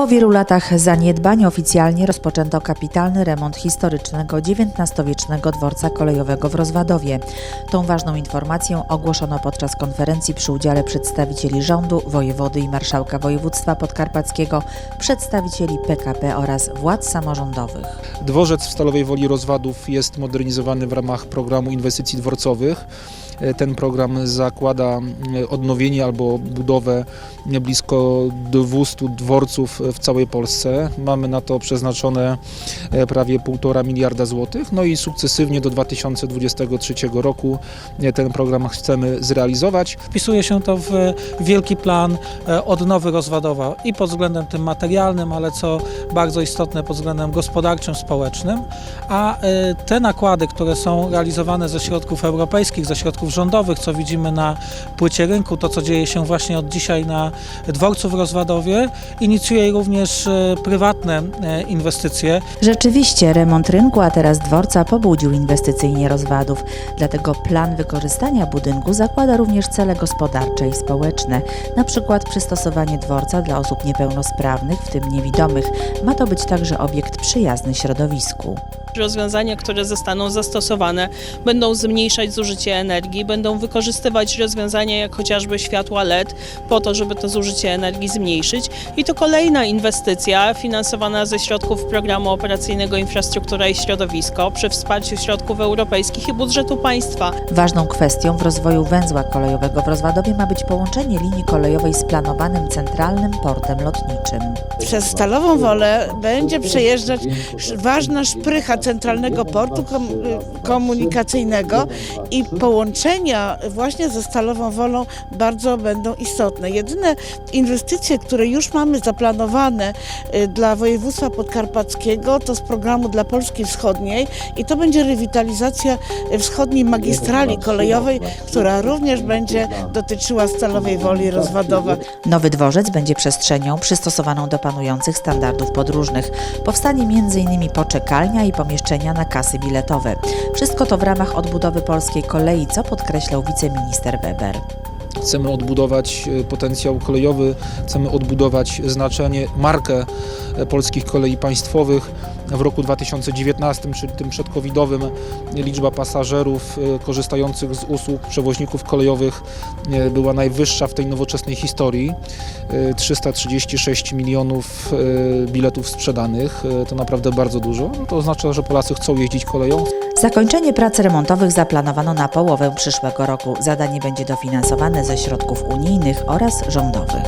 Po wielu latach zaniedbań oficjalnie rozpoczęto kapitalny remont historycznego XIX-wiecznego dworca kolejowego w Rozwadowie. Tą ważną informację ogłoszono podczas konferencji przy udziale przedstawicieli rządu, wojewody i marszałka województwa podkarpackiego, przedstawicieli PKP oraz władz samorządowych. Dworzec w Stalowej Woli Rozwadów jest modernizowany w ramach programu inwestycji dworcowych. E, Ten program zakłada mm, odnowienie albo budowę blisko 200 dworców w całej Polsce. Mamy na to przeznaczone e, prawie 1,5 miliarda złotych. No i sukcesywnie do 2023 roku e, ten program chcemy zrealizować. Wpisuje się to w wielki plan e, odnowy rozwadowa i pod względem tym materialnym, ale co bardzo istotne pod względem gospodarczym, społecznym, a e, te nakłady, które są realizowane ze środków europejskich, ze środków rządowych, co widzimy na płycie rynku, to co dzieje się właśnie od dzisiaj na dworcu w Rozwadowie, inicjuje również e, prywatne e, inwestycje. Rzeczywiście remont rynku, a teraz dworca pobudził inwestycyjnie rozwadów. Dlatego plan wykorzystania budynku zakłada również cele gospodarcze i społeczne, na przykład przystosowanie dworca dla osób niepełnosprawnych, w tym niewidomych. Ma to być także obiekt przyjazny środowisku. Rozwiązania, które zostaną zastosowane, będą zmniejszać zużycie energii, będą wykorzystywać rozwiązania jak chociażby światła LED po to, żeby to zużycie energii zmniejszyć. I to kolejna inwestycja finansowana ze środków Programu Operacyjnego Infrastruktura i Środowisko przy wsparciu środków europejskich i budżetu państwa. Ważną kwestią w rozwoju węzła kolejowego w Rozwadowie ma być połączenie linii kolejowej z planowanym centralnym portem lotniczym. Przez Stalową Wolę będzie przejeżdżać ważna szprycha centralnego portu kom, komunikacyjnego i połączenia właśnie ze Stalową Wolą bardzo będą istotne. Jedyne inwestycje, które już mamy zaplanowane y, dla województwa podkarpackiego to z programu dla Polski Wschodniej i to będzie rewitalizacja wschodniej magistrali kolejowej, która również będzie dotyczyła Stalowej Woli Rozwadowa. Nowy dworzec będzie przestrzenią przystosowaną do panujących standardów podróżnych. Powstanie m.in. poczekalnia i pomieszczenia na kasy biletowe. Wszystko to w ramach odbudowy polskiej kolei, co podkreślał wiceminister Weber. Chcemy odbudować e, potencjał kolejowy, chcemy odbudować znaczenie, markę e, polskich kolei państwowych. W roku 2019, czyli tym przedcovidowym, liczba pasażerów e, korzystających z usług przewoźników kolejowych była najwyższa w tej nowoczesnej historii. E, 336 milionów biletów sprzedanych, to naprawdę bardzo dużo. To oznacza, że Polacy chcą jeździć koleją, Zakończenie prac remontowych zaplanowano na połowę przyszłego roku. Zadanie będzie dofinansowane ze środków unijnych oraz rządowych.